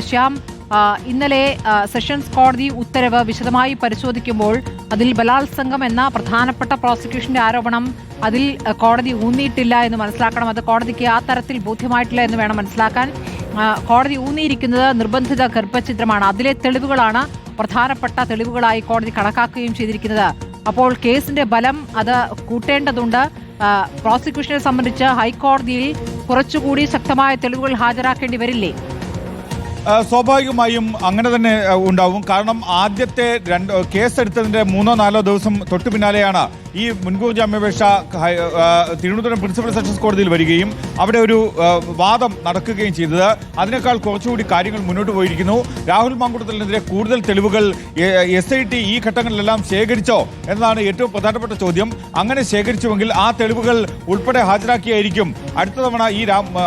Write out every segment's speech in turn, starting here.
ശ്യാം ഇന്നലെ സെഷൻസ് കോടതി ഉത്തരവ് വിശദമായി പരിശോധിക്കുമ്പോൾ അതിൽ ബലാത്സംഗം എന്ന പ്രധാനപ്പെട്ട പ്രോസിക്യൂഷന്റെ ആരോപണം അതിൽ കോടതി ഊന്നിയിട്ടില്ല എന്ന് മനസ്സിലാക്കണം. അത് കോടതിക്ക് ആ തരത്തിൽ ബോധ്യമായിട്ടില്ല എന്ന് വേണം മനസ്സിലാക്കാൻ. കോടതി ഊന്നിയിരിക്കുന്നത് നിർബന്ധിത ഗർഭഛിദ്രമാണ്. അതിലെ തെളിവുകളാണ് പ്രധാനപ്പെട്ട തെളിവുകളായി കോടതി കണക്കാക്കുകയും ചെയ്തിരിക്കുന്നത്. അപ്പോൾ കേസിന്റെ ബലം അത് കൂട്ടേണ്ടതുണ്ട്. പ്രോസിക്യൂഷനെ സംബന്ധിച്ച് ഹൈക്കോടതിയിൽ കുറച്ചുകൂടി ശക്തമായ തെളിവുകൾ ഹാജരാക്കേണ്ടി വരില്ലേ? സ്വാഭാവികമായും അങ്ങനെ തന്നെ ഉണ്ടാവും. കാരണം ആദ്യത്തെ രണ്ട് കേസ് എടുത്തതിന്റെ മൂന്നോ നാലോ ദിവസം തൊട്ടു പിന്നാലെയാണ് ഈ മുൻകൂർ ജാമ്യാപേക്ഷ തിരുവനന്തപുരം പ്രിൻസിപ്പൽ സെഷൻസ് കോടതിയിൽ വരികയും അവിടെ ഒരു വാദം നടക്കുകയും ചെയ്തത്. അതിനേക്കാൾ കുറച്ചുകൂടി കാര്യങ്ങൾ മുന്നോട്ട് പോയിരിക്കുന്നു. രാഹുൽ മാങ്കുടത്തിനെതിരെ കൂടുതൽ തെളിവുകൾ എസ് ഐ ടി ഈ ഘട്ടങ്ങളിലെല്ലാം ശേഖരിച്ചോ എന്നതാണ് ഏറ്റവും പ്രധാനപ്പെട്ട ചോദ്യം. അങ്ങനെ ശേഖരിച്ചുവെങ്കിൽ ആ തെളിവുകൾ ഉൾപ്പെടെ ഹാജരാക്കിയായിരിക്കും. അടുത്ത തവണ ഈ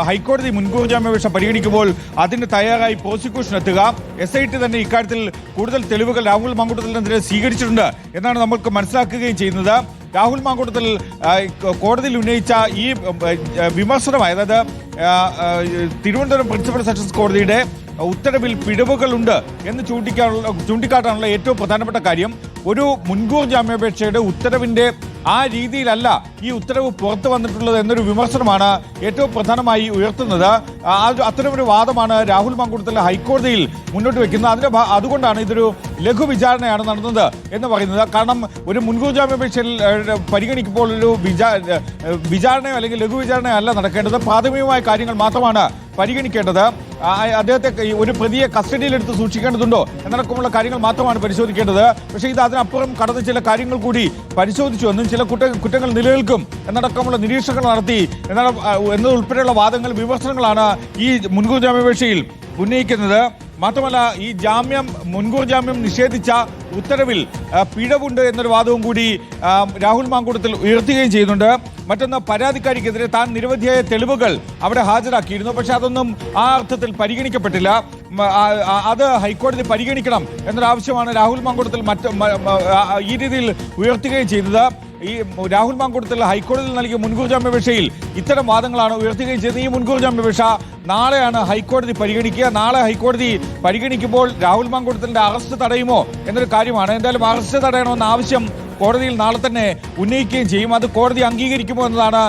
ഹൈക്കോടതി മുൻകൂർ ജാമ്യാപേക്ഷ പരിഗണിക്കുമ്പോൾ അതിന് തയ്യാറായി പ്രോസിക്യൂഷൻ എത്തുക. എസ് ഐ ടി തന്നെ ഇക്കാര്യത്തിൽ കൂടുതൽ തെളിവുകൾ രാഹുൽ മാങ്കുട്ടത്തിനെതിരെ സ്വീകരിച്ചിട്ടുണ്ട് എന്നാണ് നമ്മൾക്ക് മനസ്സിലാക്കുകയും ചെയ്യുന്നത്. രാഹുൽ മാങ്കൂട്ടത്തിൽ കോടതിയിൽ ഉന്നയിച്ച ഈ വിമർശനം വിമർശനമായി അതായത് തിരുവനന്തപുരം പ്രിൻസിപ്പൽ സെഷൻസ് കോടതിയുടെ ഉത്തരവിൽ പിഴവുകളുണ്ട് എന്ന് ചൂണ്ടിക്കാനുള്ള ചൂണ്ടിക്കാട്ടാനുള്ള ഏറ്റവും പ്രധാനപ്പെട്ട കാര്യം ഒരു മുൻകൂർ ജാമ്യാപേക്ഷയുടെ ഉത്തരവിന്റെ ആ രീതിയിലല്ല ഈ ഉത്തരവ് പുറത്തു വന്നിട്ടുള്ളത് എന്നൊരു വിമർശനമാണ് ഏറ്റവും പ്രധാനമായി ഉയർത്തുന്നത്. അത്തരമൊരു വാദമാണ് രാഹുൽ മാങ്കുടത്തിൽ ഹൈക്കോടതിയിൽ മുന്നോട്ട് വെക്കുന്നത്. അതിന്റെ അതുകൊണ്ടാണ് ഇതൊരു ലഘു വിചാരണയാണ് നടന്നത് എന്ന് പറയുന്നത്. കാരണം ഒരു മുൻകൂർ ജാമ്യാപേക്ഷയിൽ പരിഗണിക്കുമ്പോൾ ഒരു വിചാ വിചാരണയോ അല്ലെങ്കിൽ ലഘു വിചാരണയോ അല്ല നടക്കേണ്ടത്. പ്രാഥമികമായ കാര്യങ്ങൾ മാത്രമാണ് പരിഗണിക്കേണ്ടത്. അദ്ദേഹത്തെ ഒരു പ്രതിയെ കസ്റ്റഡിയിലെടുത്ത് സൂക്ഷിക്കേണ്ടതുണ്ടോ എന്നടക്കമുള്ള കാര്യങ്ങൾ മാത്രമാണ് പരിശോധിക്കേണ്ടത്. പക്ഷേ ഇത് അതിനപ്പുറം കടന്ന് ചില കാര്യങ്ങൾ കൂടി പരിശോധിച്ചു. എന്നും ചില കുറ്റ കുറ്റങ്ങൾ നിലനിൽക്കും എന്നടക്കമുള്ള നിരീക്ഷണങ്ങൾ നടത്തി. എന്നതുൾപ്പെടെയുള്ള വാദങ്ങൾ വിമർശനങ്ങളാണ് ഈ മുൻകൂർ ജാമ്യാപേക്ഷയിൽ ഉന്നയിക്കുന്നത്. മാത്രമല്ല ഈ ജാമ്യം മുൻകൂർ ജാമ്യം നിഷേധിച്ച ഉത്തരവിൽ പിഴവുണ്ട് എന്നൊരു വാദവും കൂടി രാഹുൽ മാങ്കൂട്ടത്തിൽ ഉയർത്തുകയും ചെയ്യുന്നുണ്ട്. മറ്റൊന്ന് പരാതിക്കാരിക്കെതിരെ താൻ നിരവധിയായ തെളിവുകൾ അവിടെ ഹാജരാക്കിയിരുന്നു. പക്ഷെ അതൊന്നും ആ അർത്ഥത്തിൽ പരിഗണിക്കപ്പെട്ടില്ല. അത് ഹൈക്കോടതി പരിഗണിക്കണം എന്നൊരാവശ്യമാണ് രാഹുൽ മാങ്കൂട്ടത്തിൽ മറ്റ് ഈ രീതിയിൽ ഉയർത്തുകയും ചെയ്തത്. ഈ രാഹുൽ മാങ്കൂട്ടത്തിൽ ഹൈക്കോടതിയിൽ നൽകിയ മുൻകൂർ ജാമ്യാപേക്ഷയിൽ ഇത്തരം വാദങ്ങളാണ് ഉയർത്തുകയും ചെയ്തത്. ഈ മുൻകൂർ ജാമ്യാപേക്ഷ നാളെയാണ് ഹൈക്കോടതി പരിഗണിക്കുക. നാളെ ഹൈക്കോടതി പരിഗണിക്കുമ്പോൾ രാഹുൽ മാങ്കൂട്ടത്തിന്റെ അറസ്റ്റ് തടയുമോ എന്നൊരു കാര്യമാണ്. എന്തായാലും അറസ്റ്റ് തടയണമെന്ന ആവശ്യം കോടതിയിൽ നാളെ തന്നെ ഉന്നയിക്കുകയും ചെയ്യും. അത് കോടതി അംഗീകരിക്കുമോ എന്നതാണ്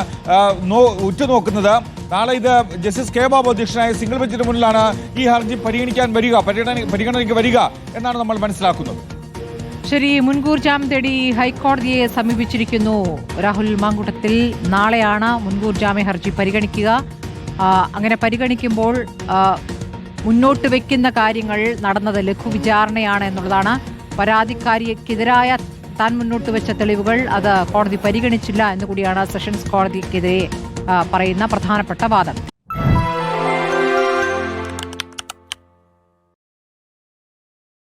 ഉറ്റുനോക്കുന്നത്. നാളെ ഇത് ജസ്റ്റിസ് കെ ബാബു അധ്യക്ഷനായ സിംഗിൾ ബെഞ്ചിന് മുന്നിലാണ് ഈ ഹർജി പരിഗണിക്കാൻ വരിക പരിഗണന പരിഗണനയ്ക്ക് വരിക എന്നാണ് നമ്മൾ മനസ്സിലാക്കുന്നത്. ശരി മുൻകൂർ ജാമ്യം തേടി ഹൈക്കോടതിയെ സമീപിച്ചിരിക്കുന്നു. രാഹുൽ മാങ്കുട്ടത്തിൽ നാളെയാണ് മുൻകൂർ ജാമ്യ ഹർജി പരിഗണിക്കുക. അങ്ങനെ പരിഗണിക്കുമ്പോൾ മുന്നോട്ട് വയ്ക്കുന്ന കാര്യങ്ങൾ നടന്നത് ലഘു വിചാരണയാണ് എന്നുള്ളതാണ്. പരാതിക്കാരിക്കെതിരായ താൻ മുന്നോട്ട് വെച്ച തെളിവുകൾ അത് കോടതി പരിഗണിച്ചില്ല എന്നുകൂടിയാണ് സെഷൻസ് കോടതിക്കെതിരെ പറയുന്ന പ്രധാനപ്പെട്ട വാദം.